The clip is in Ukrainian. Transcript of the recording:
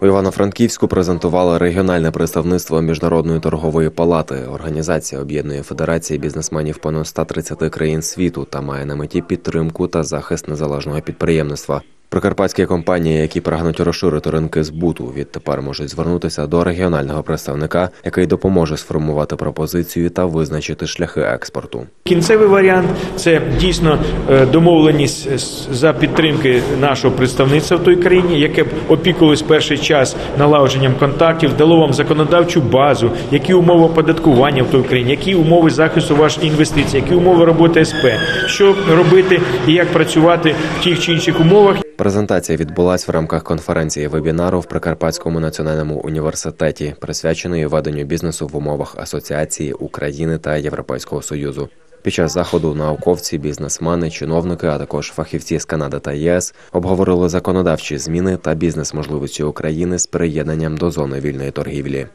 У Івано-Франківську презентували регіональне представництво міжнародної торгової палати. Організація об'єднує федерації бізнесменів понад 130 країн світу та має на меті підтримку та захист незалежного підприємництва. Прикарпатські компанії, які прагнуть розширити ринки збуту, відтепер можуть звернутися до регіонального представника, який допоможе сформувати пропозицію та визначити шляхи експорту. Кінцевий варіант це дійсно е, домовленість за підтримки нашого представництва в той країні, яке б опікувалось перший час налагодженням контактів, дало вам законодавчу базу, які умови оподаткування в той країні, які умови захисту ваших інвестицій, які умови роботи СП, що робити і як працювати в тих чи інших умовах. Презентація відбулась в рамках конференції вебінару в Прикарпатському національному університеті, присвяченої веденню бізнесу в умовах асоціації України та Європейського союзу. Під час заходу науковці, бізнесмени, чиновники, а також фахівці з Канади та ЄС обговорили законодавчі зміни та бізнес можливості України з приєднанням до зони вільної торгівлі.